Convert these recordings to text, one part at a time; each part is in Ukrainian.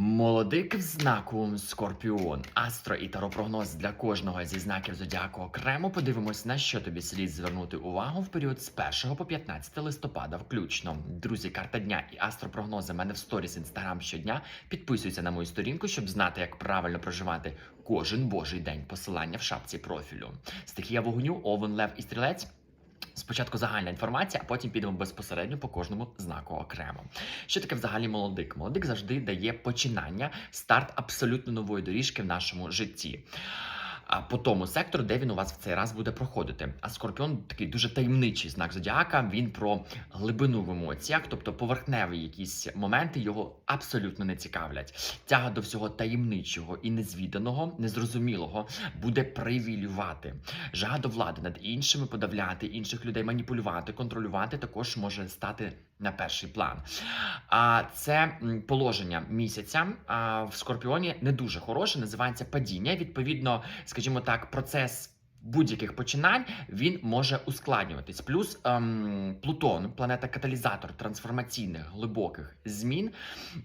Молодик в знаку Скорпіон. Астро і таропрогноз для кожного зі знаків зодіаку окремо. Подивимось, на що тобі слід звернути увагу в період з 1 по 15 листопада, включно. Друзі, карта дня і астропрогнози в мене в сторіс інстаграм щодня. Підписуйся на мою сторінку, щоб знати, як правильно проживати кожен божий день. Посилання в шапці профілю. Стихія вогню, овен, лев і стрілець. Спочатку загальна інформація, а потім підемо безпосередньо по кожному знаку окремо. Що таке взагалі молодик? Молодик завжди дає починання, старт абсолютно нової доріжки в нашому житті. По тому сектору, де він у вас в цей раз буде проходити. А скорпіон такий дуже таємничий знак зодіака. Він про глибину в емоціях, тобто поверхневі якісь моменти його абсолютно не цікавлять. Тяга до всього таємничого і незвіданого, незрозумілого буде привілювати. Жага до влади над іншими, подавляти інших людей, маніпулювати, контролювати також може стати на перший план. А це положення місяця в скорпіоні не дуже хороше, називається падіння. Відповідно, скажімо так, процес. Будь-яких починань він може ускладнюватись. Плюс ем, Плутон, планета каталізатор трансформаційних глибоких змін,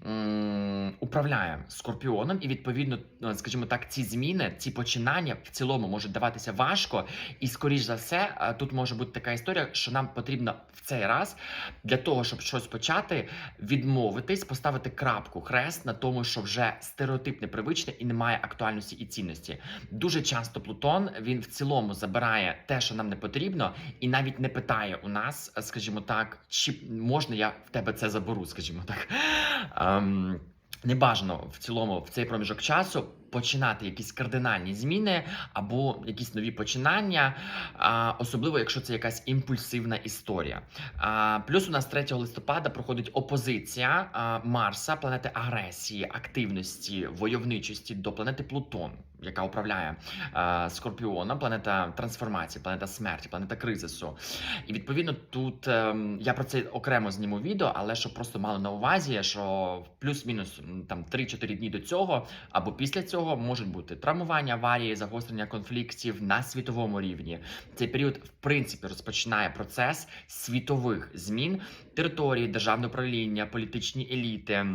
ем, управляє скорпіоном, і відповідно, е, скажімо так, ці зміни, ці починання в цілому можуть даватися важко. І скоріш за все, е, тут може бути така історія, що нам потрібно в цей раз для того, щоб щось почати, відмовитись, поставити крапку, хрест на тому, що вже стереотипне, привичне і немає актуальності і цінності. Дуже часто Плутон він в цілому забирає те, що нам не потрібно, і навіть не питає у нас, скажімо так, чи можна я в тебе це заберу, скажімо так. Ем, не бажано в цілому в цей проміжок часу починати якісь кардинальні зміни або якісь нові починання, особливо якщо це якась імпульсивна історія. Плюс у нас 3 листопада проходить опозиція Марса, планети агресії, активності, войовничості до планети Плутон, яка управляє а, Скорпіоном, планета трансформації, планета смерті, планета кризису. І відповідно тут ем, я про це окремо зніму відео, але щоб просто мали на увазі, що плюс-мінус там 3-4 дні до цього або після цього можуть бути травмування, аварії, загострення конфліктів на світовому рівні. Цей період, в принципі, розпочинає процес світових змін території, державне управління, політичні еліти.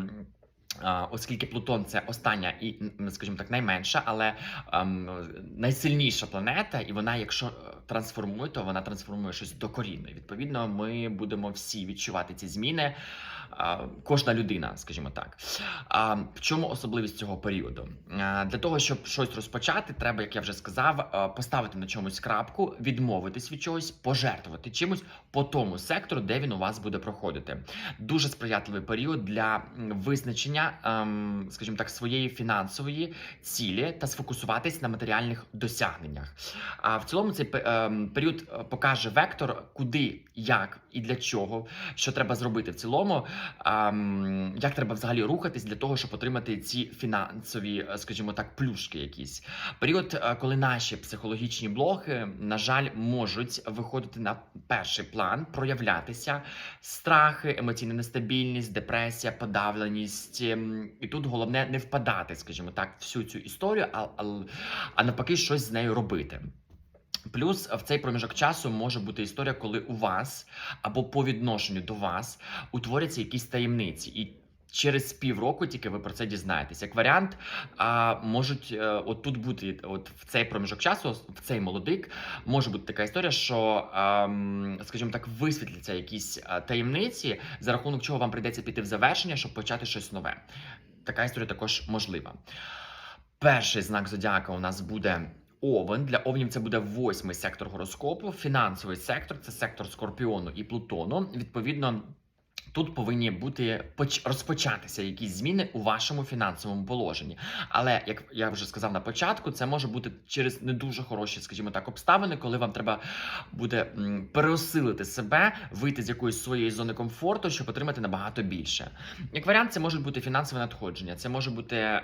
Оскільки Плутон це остання і, скажімо так, найменша, але ем, найсильніша планета, і вона, якщо е, трансформує, то вона трансформує щось докорінно. Відповідно, ми будемо всі відчувати ці зміни. Кожна людина, скажімо так. В чому особливість цього періоду? Для того, щоб щось розпочати, треба, як я вже сказав, поставити на чомусь крапку, відмовитись від чогось, пожертвувати чимось по тому сектору, де він у вас буде проходити. Дуже сприятливий період для визначення, ем, скажімо так, своєї фінансової цілі та сфокусуватись на матеріальних досягненнях. А в цілому цей ем, період е, покаже вектор, куди, як і для чого, що треба зробити в цілому, як треба взагалі рухатись для того, щоб отримати ці фінансові, е, скажімо так, плюшки якісь. Період, е, коли наші психологічні блоки, на жаль, можуть виходити на перший план, проявлятися страхи, емоційна нестабільність, депресія, подавленість. Ем, І тут головне не впадати, скажімо так, всю цю історію, а, а, а навпаки, щось з нею робити. Плюс в цей проміжок часу може бути історія, коли у вас або по відношенню до вас утворяться якісь таємниці, і через півроку тільки ви про це дізнаєтесь. Як варіант, а, можуть е, от тут бути, от в цей проміжок часу, в цей молодик, може бути така історія, що, ем, скажімо так, висвітляться якісь е, таємниці, за рахунок чого вам прийдеться піти в завершення, щоб почати щось нове. Така історія також можлива. Перший знак зодіака у нас буде. Овен для овнів це буде восьмий сектор гороскопу. Фінансовий сектор це сектор Скорпіону і Плутону. Відповідно, тут повинні бути розпочатися якісь зміни у вашому фінансовому положенні. Але як я вже сказав на початку, це може бути через не дуже хороші, скажімо так, обставини, коли вам треба буде переосилити себе, вийти з якоїсь своєї зони комфорту, щоб отримати набагато більше. Як варіант, це можуть бути фінансове надходження. Це може бути, е,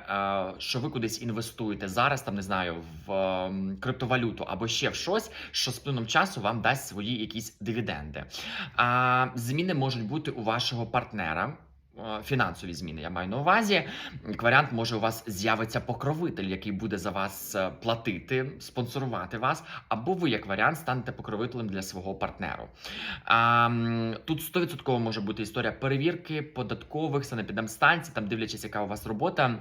що ви кудись інвестуєте зараз, там не знаю, в криптовалюту або ще в щось, що з плином часу вам дасть свої якісь дивіденди. Зміни можуть бути у вашого партнера. е, фінансові зміни. Я маю на увазі. Як варіант, може у вас з'явиться покровитель, який буде за вас е, платити, спонсорувати вас, або ви, як варіант, станете покровителем для свого партнеру. А, тут 100% може бути історія перевірки податкових санепідемстанцій, там дивлячись, яка у вас робота.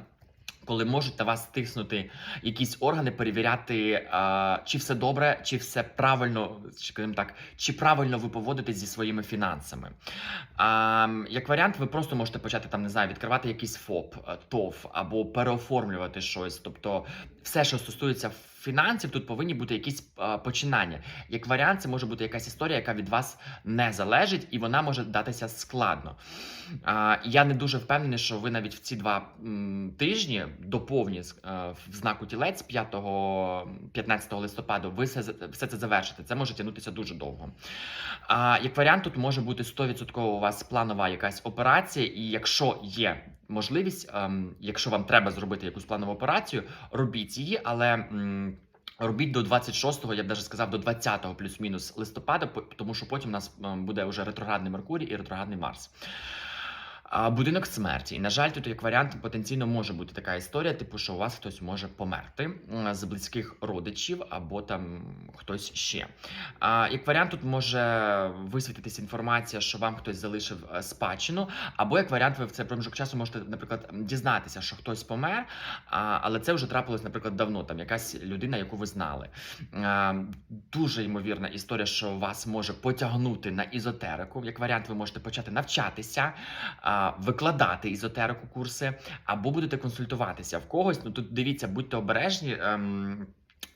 Коли можуть на вас тиснути якісь органи, перевіряти, а, чи все добре, чи все правильно, чи так, чи правильно ви поводитесь зі своїми фінансами. А, як варіант, ви просто можете почати там, не знаю, відкривати якийсь ФОП, е, ТОВ або переоформлювати щось. Тобто, все, що стосується фінансів, тут повинні бути якісь починання. Як варіант, це може бути якась історія, яка від вас не залежить, і вона може датися складно. Я не дуже впевнений, що ви навіть в ці два тижні доповні е, в знаку тілець 5-15 листопада, ви все, це завершите. Це може тягнутися дуже довго. Як варіант, тут може бути 100% у вас планова якась операція, і якщо є можливість, ем, якщо вам треба зробити якусь планову операцію, робіть її, але. Робіть до 26-го, я б навіть сказав, до 20-го плюс-мінус листопада, тому що потім у нас ем, буде вже ретроградний Меркурій і ретроградний Марс. Будинок смерті. І, на жаль, тут як варіант потенційно може бути така історія, типу, що у вас хтось може померти з близьких родичів або там хтось ще. Як варіант, тут може висвітитися інформація, що вам хтось залишив е, спадщину, або як варіант, ви в цей проміжок часу можете, наприклад, дізнатися, що хтось помер, але це вже трапилось, наприклад, давно. Там якась людина, яку ви знали. Дуже ймовірна історія, що вас може потягнути на ізотерику. Як варіант, ви можете почати навчатися, викладати ізотерику курси, або будете консультуватися в когось. Ну тут дивіться, будьте обережні.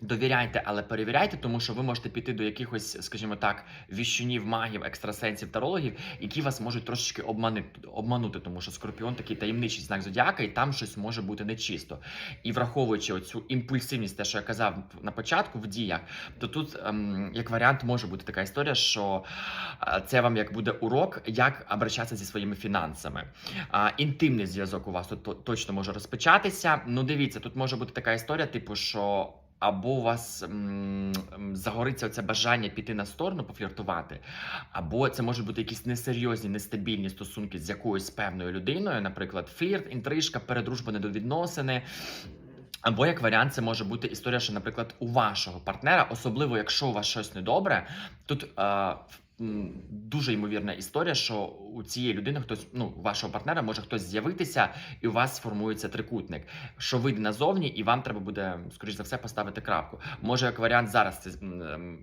Довіряйте, але перевіряйте, тому що ви можете піти до якихось, скажімо так, віщунів, магів, екстрасенсів, тарологів, які вас можуть трошечки обманити, обманути, тому що скорпіон такий таємничий знак зодіака, і там щось може бути нечисто. І враховуючи оцю імпульсивність, те, що я казав на початку в діях, то тут, ем, як варіант, може бути така історія, що е, це вам як буде урок, як обращатися зі своїми фінансами. А, інтимний зв'язок у вас тут точно може розпочатися. Ну, дивіться, тут може бути така історія, типу, що. Або у вас м, загориться оце бажання піти на сторону, пофліртувати, або це можуть бути якісь несерйозні, нестабільні стосунки з якоюсь певною людиною, наприклад, флірт, інтрижка, передружба, недовідносини. Або як варіант, це може бути історія, що, наприклад, у вашого партнера, особливо якщо у вас щось недобре, тут е, дуже ймовірна історія, що у цієї людини хтось, ну, вашого партнера може хтось з'явитися, і у вас сформується трикутник, що вийде назовні, і вам треба буде, скоріш за все, поставити крапку. Може, як варіант, зараз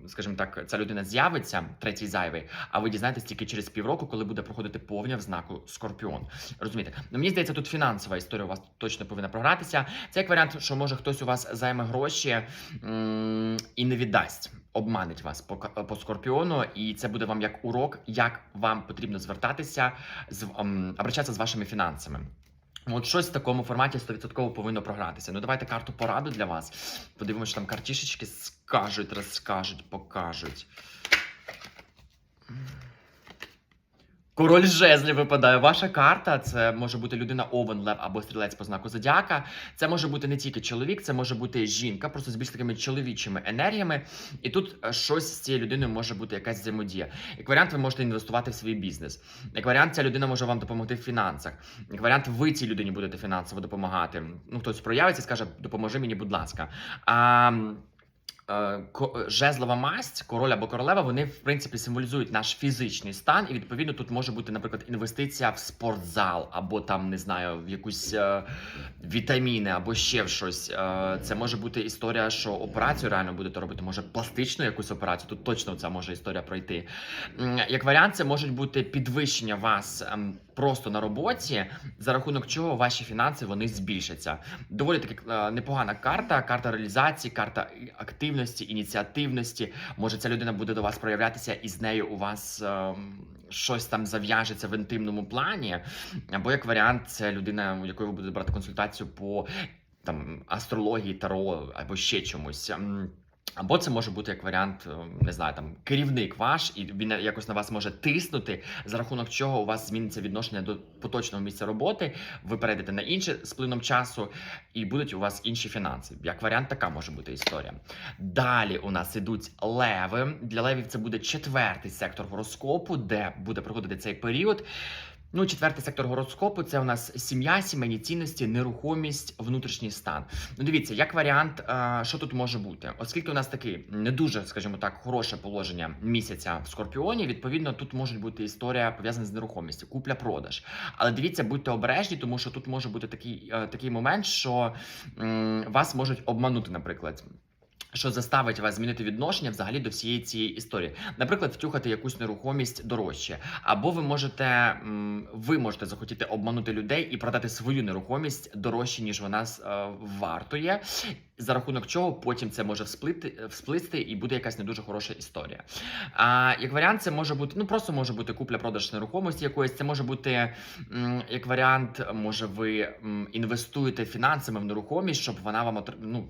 скажімо так, ця людина з'явиться, третій зайвий, а ви дізнаєтесь тільки через півроку, коли буде проходити повня в знаку Скорпіон. Розумієте? Ну мені здається, тут фінансова історія у вас точно повинна програтися. Це як варіант, що може хтось у вас займе гроші і не віддасть. Обманить вас по, по скорпіону, і це буде вам як урок, як вам потрібно звертатися з ем, обращатися з вашими фінансами. От щось в такому форматі 100% повинно програтися. Ну давайте карту пораду для вас. Подивимося, що там картішечки скажуть, розкажуть, покажуть. Король жезлів випадає. Ваша карта це може бути людина Овен, Лев або стрілець по знаку зодіака. Це може бути не тільки чоловік, це може бути жінка, просто з більш такими чоловічими енергіями. І тут е, щось з цією людиною може бути якась взаємодія. Як варіант, ви можете інвестувати в свій бізнес. Як варіант, ця людина може вам допомогти в фінансах. Як варіант, ви цій людині будете фінансово допомагати. Ну, хтось проявиться і скаже, допоможи мені, будь ласка. А, жезлова масть, король або королева, вони в принципі символізують наш фізичний стан, і відповідно тут може бути, наприклад, інвестиція в спортзал, або там не знаю, в якусь е, вітаміни, або ще в щось. Е, це може бути історія, що операцію реально будете робити, може пластичну якусь операцію. Тут точно ця може історія пройти. Як варіант, це можуть бути підвищення вас ем, просто на роботі, за рахунок чого ваші фінанси вони збільшаться. Доволі таки е, непогана карта, карта реалізації, карта активності, ініціативності. Може, ця людина буде до вас проявлятися, і з нею у вас ем, щось там зав'яжеться в інтимному плані. Або як варіант, це людина, у якої ви будете брати консультацію по там астрології, таро або ще чомусь. Або це може бути як варіант, е, не знаю, там керівник ваш, і він якось на вас може тиснути, за рахунок чого у вас зміниться відношення до поточного місця роботи. Ви перейдете на інше з плином часу, і будуть у вас інші фінанси. Як варіант, така може бути історія. Далі у нас ідуть леви. Для левів це буде четвертий сектор гороскопу, де буде проходити цей період. Ну, четвертий сектор гороскопу це у нас сім'я, сімейні цінності, нерухомість, внутрішній стан. Ну, дивіться, як варіант, що тут може бути, оскільки у нас такий не дуже, скажімо так, хороше положення місяця в скорпіоні. Відповідно, тут може бути історія пов'язана з нерухомістю, купля-продаж. Але дивіться, будьте обережні, тому що тут може бути такий, е, такий момент, що вас можуть обманути, наприклад. Що заставить вас змінити відношення взагалі до всієї цієї історії, наприклад, втюхати якусь нерухомість дорожче, або ви можете ви можете захотіти обманути людей і продати свою нерухомість дорожче, ніж вона е, вартує, за рахунок чого потім це може всплити, всплисти і буде якась не дуже хороша історія. А як варіант, це може бути ну просто може бути купля-продаж нерухомості якоїсь. Це може бути як варіант, може ви інвестуєте фінансами в нерухомість, щоб вона вам ну,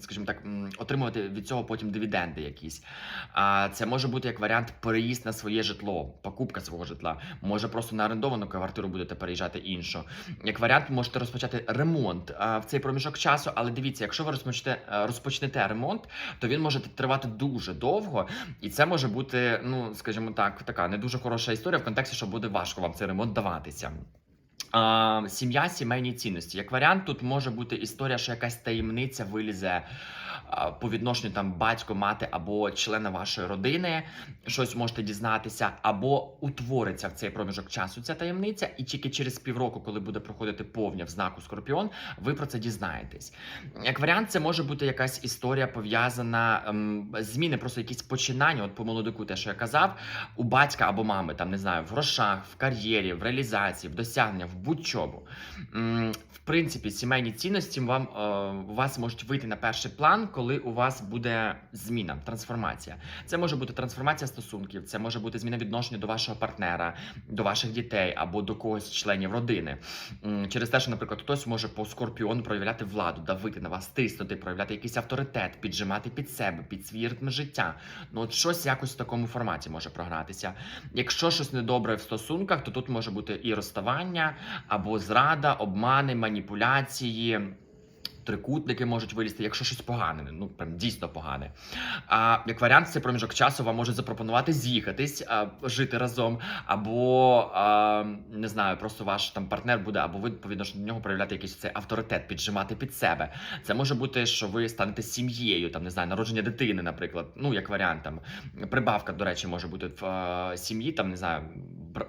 скажімо так, отримувати від цього потім дивіденди якісь. А це може бути як варіант переїзд на своє житло, покупка свого житла. Може просто на орендовану квартиру будете переїжджати іншу. Як варіант, можете розпочати ремонт а, в цей проміжок часу. Але дивіться, якщо ви розпочнете, е, розпочнете ремонт, то він може тривати дуже довго, і це може бути, ну скажімо так, така не дуже хороша історія в контексті, що буде важко вам цей ремонт даватися. Сім'я, сімейні цінності. Як варіант, тут може бути історія, що якась таємниця вилізе по відношенню там батько, мати або члена вашої родини, щось можете дізнатися, або утвориться в цей проміжок часу ця таємниця, і тільки через півроку, коли буде проходити повня в знаку Скорпіон, ви про це дізнаєтесь. Як варіант, це може бути якась історія пов'язана ем, зміни, просто якісь починання. От по молодику, те, що я казав, у батька або мами, там не знаю, в грошах, в кар'єрі, в реалізації, в досягнення, в будь-чому. М, В принципі, сімейні цінності вам е, у вас можуть вийти на перший план, коли у вас буде зміна, трансформація. Це може бути трансформація стосунків, це може бути зміна відношення до вашого партнера, до ваших дітей або до когось членів родини. Через те, що, наприклад, хтось може по скорпіону проявляти владу, давити на вас, тиснути, проявляти якийсь авторитет, піджимати під себе, під свій ритм життя. Ну от щось якось в такому форматі може програтися. Якщо щось недобре в стосунках, то тут може бути і розставання, або зрада, обмани, маніпуляції. Трикутники можуть вилізти, якщо щось погане, ну прям дійсно погане. А як варіант, цей проміжок часу вам може запропонувати з'їхатись, жити разом, або а, не знаю, просто ваш там партнер буде, або ви по до нього проявляти якийсь цей авторитет, піджимати під себе. Це може бути, що ви станете сім'єю, там не знаю, народження дитини, наприклад. Ну як варіант, там прибавка, до речі, може бути в е, сім'ї, там не знаю,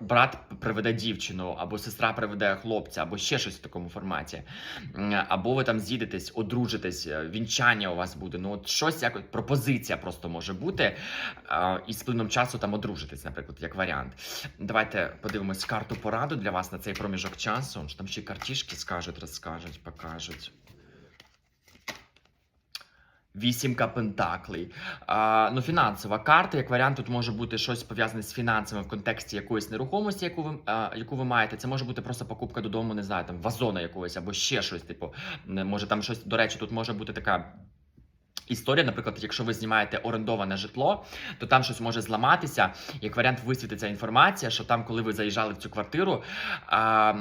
брат приведе дівчину, або сестра приведе хлопця, або ще щось в такому форматі. Або ви там з'їдетесь, одружитесь, е, вінчання у вас буде. Ну от щось якось пропозиція просто може бути. е, І з плином часу там одружитись, наприклад, як варіант. Давайте подивимось карту пораду для вас на цей проміжок часу. Там ще картішки скажуть, розкажуть, покажуть. Вісімка пентаклей. А, ну, фінансова карта, як варіант, тут може бути щось пов'язане з фінансами в контексті якоїсь нерухомості, яку ви, а, яку ви маєте. Це може бути просто покупка додому, не знаю, там вазона якогось або ще щось. Типу, може там щось, до речі, тут може бути така. Історія, наприклад, якщо ви знімаєте орендоване житло, то там щось може зламатися. Як варіант, висвітиться інформація, що там, коли ви заїжджали в цю квартиру, а,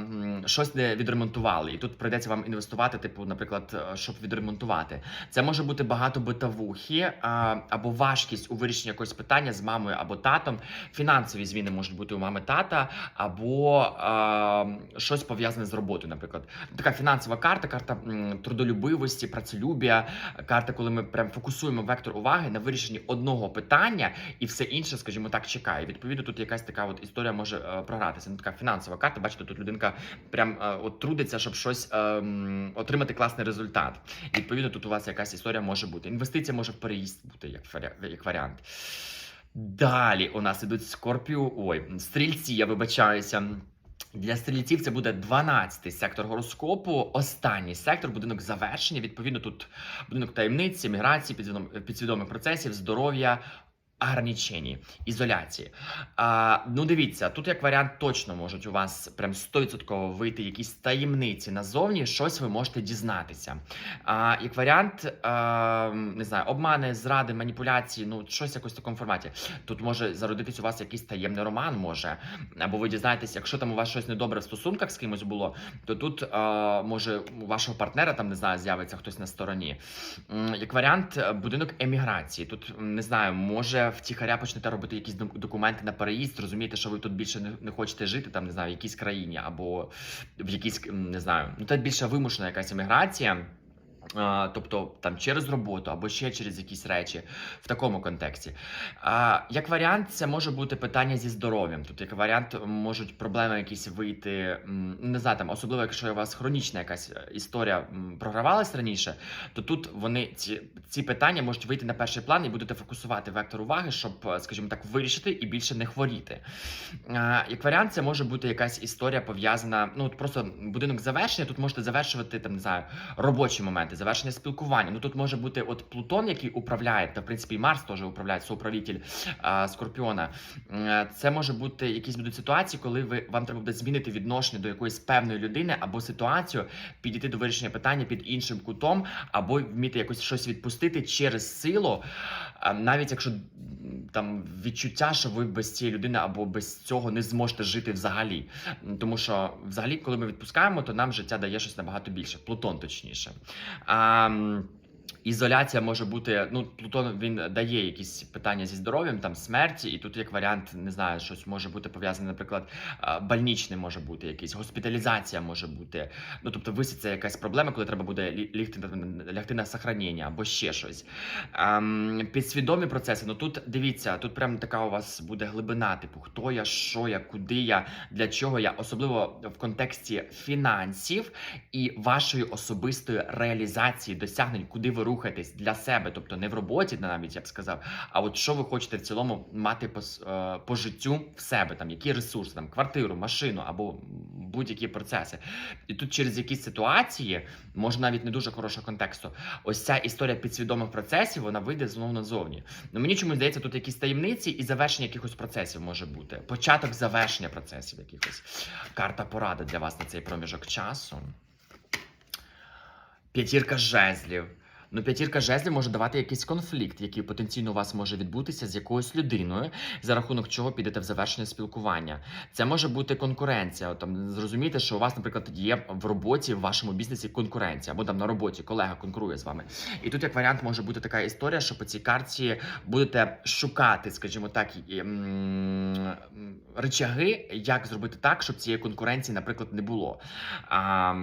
щось не відремонтували, і тут прийдеться вам інвестувати, типу, наприклад, е, щоб відремонтувати. Це може бути багато битовухи а, або важкість у вирішенні якогось питання з мамою або татом. Фінансові зміни можуть бути у мами тата, або а, щось пов'язане з роботою. Наприклад, така фінансова карта, карта трудолюбивості, працелюбія, карта, коли ми прям фокусуємо вектор уваги на вирішенні одного питання, і все інше, скажімо так, чекає. Відповідно, тут якась така от історія може е, програтися. Ну, така фінансова карта. Бачите, тут людинка прям е, от трудиться, щоб щось е, отримати класний результат. Відповідно, тут у вас якась історія може бути. Інвестиція може в переїзд бути як, як варіант. Далі у нас ідуть скорпіо. Ой, стрільці, я вибачаюся. Для стрільців це буде 12-й сектор гороскопу. Останній сектор, будинок завершення. Відповідно, тут будинок таємниці, міграції, підсвідом- підсвідомих процесів, здоров'я. Ограничені, ізоляції. А, ну, дивіться, тут як варіант точно можуть у вас прям 100% вийти якісь таємниці назовні, щось ви можете дізнатися. А, як варіант, а, не знаю, обмани, зради, маніпуляції, ну щось якось в такому форматі. Тут може зародитись у вас якийсь таємний роман, може, або ви дізнаєтесь, якщо там у вас щось недобре в стосунках з кимось було, то тут а, може у вашого партнера там не знаю, з'явиться хтось на стороні. Як варіант, будинок еміграції. Тут не знаю, може втіхаря почнете робити якісь документи на переїзд, розумієте, що ви тут більше не, хочете жити, там не знаю, в якійсь країні або в якійсь не знаю. Ну це більше вимушена якась еміграція. А, тобто там через роботу або ще через якісь речі в такому контексті. А, як варіант, це може бути питання зі здоров'ям. Тут як варіант можуть проблеми якісь вийти. Не знаю, там особливо, якщо у вас хронічна якась е, історія програвалась раніше, то тут вони ці, ці питання можуть вийти на перший план і будете фокусувати вектор уваги, щоб, е, скажімо так, вирішити і більше не хворіти. А, як варіант, це може бути якась історія пов'язана. Ну от просто будинок завершення. Тут можете завершувати там, не знаю, робочі моменти, завершення спілкування. Ну тут може бути от Плутон, який управляє, та в принципі і Марс теж управляє, соуправитель а, Скорпіона. Е, Це може бути якісь будуть ситуації, коли ви вам треба буде змінити відношення до якоїсь певної людини або ситуацію, підійти до вирішення питання під іншим кутом, або вміти якось щось відпустити через силу, навіть якщо там відчуття, що ви без цієї людини або без цього не зможете жити взагалі. Тому що взагалі, коли ми відпускаємо, то нам життя дає щось набагато більше. Плутон точніше. А, Ізоляція може бути, ну Плутон він дає якісь питання зі здоров'ям, там смерті, і тут як варіант, не знаю, щось може бути пов'язане, наприклад, а, больничне може бути якийсь, госпіталізація може бути. Ну тобто виситься якась проблема, коли треба буде лігти на- лягти на сохранення або ще щось. Ем, підсвідомі процеси. Ну тут дивіться, тут прям така у вас буде глибина, типу, хто я, що я, куди я, для чого я, особливо в контексті фінансів і вашої особистої реалізації досягнень, куди ви рухаєтесь для себе, тобто не в роботі, навіть я б сказав, а от що ви хочете в цілому мати по, е, по життю в себе, там які ресурси, там квартиру, машину або будь-які процеси. І тут через якісь ситуації, може навіть не дуже хорошого контексту, ось ця історія підсвідомих процесів, вона вийде знову назовні. Ну мені чомусь здається, тут якісь таємниці і завершення якихось процесів може бути. Початок завершення процесів якихось. Карта поради для вас на цей проміжок часу. П'ятірка жезлів. Ну, п'ятірка жезлів може давати якийсь конфлікт, який потенційно у вас може відбутися з якоюсь людиною, за рахунок чого підете в завершення спілкування. Це може бути конкуренція. Там зрозумієте, що у вас, наприклад, є в роботі в вашому бізнесі конкуренція, або там на роботі колега конкурує з вами. І тут як варіант може бути така історія, що по цій карті будете шукати, скажімо так, речаги, як зробити так, щоб цієї конкуренції, наприклад, не було. А,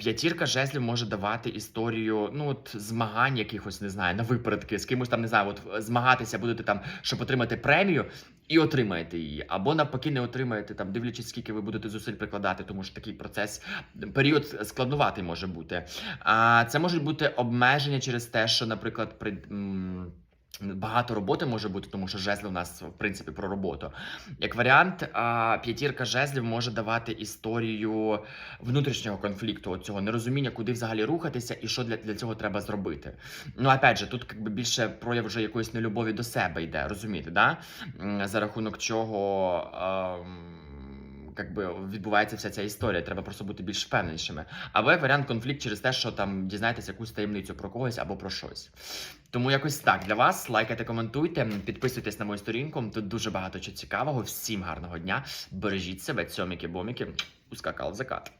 п'ятірка жезлів може давати історію, ну от змагань якихось, не знаю, на випередки, з кимось там не знаю, от змагатися будете там, щоб отримати премію. І отримаєте її, або навпаки, не отримаєте там, дивлячись, скільки ви будете зусиль прикладати, тому що такий процес період складнуватий може бути. А це можуть бути обмеження через те, що, наприклад, при. Багато роботи може бути, тому що жезли у нас в принципі про роботу. Як варіант, п'ятірка жезлів може давати історію внутрішнього конфлікту, цього нерозуміння, куди взагалі рухатися і що для, для цього треба зробити. Ну, опять же, тут якби більше прояв вже якоїсь нелюбові до себе йде, розумієте, да? За рахунок чого. ем, Якби відбувається вся ця історія, треба просто бути більш впевненішими. Або як варіант конфлікт через те, що там дізнаєтесь якусь таємницю про когось або про щось. Тому якось так для вас. Лайкайте, коментуйте, підписуйтесь на мою сторінку. Тут дуже багато чого цікавого. Всім гарного дня. Бережіть себе, цьоміки, боміки. Ускакал в закат.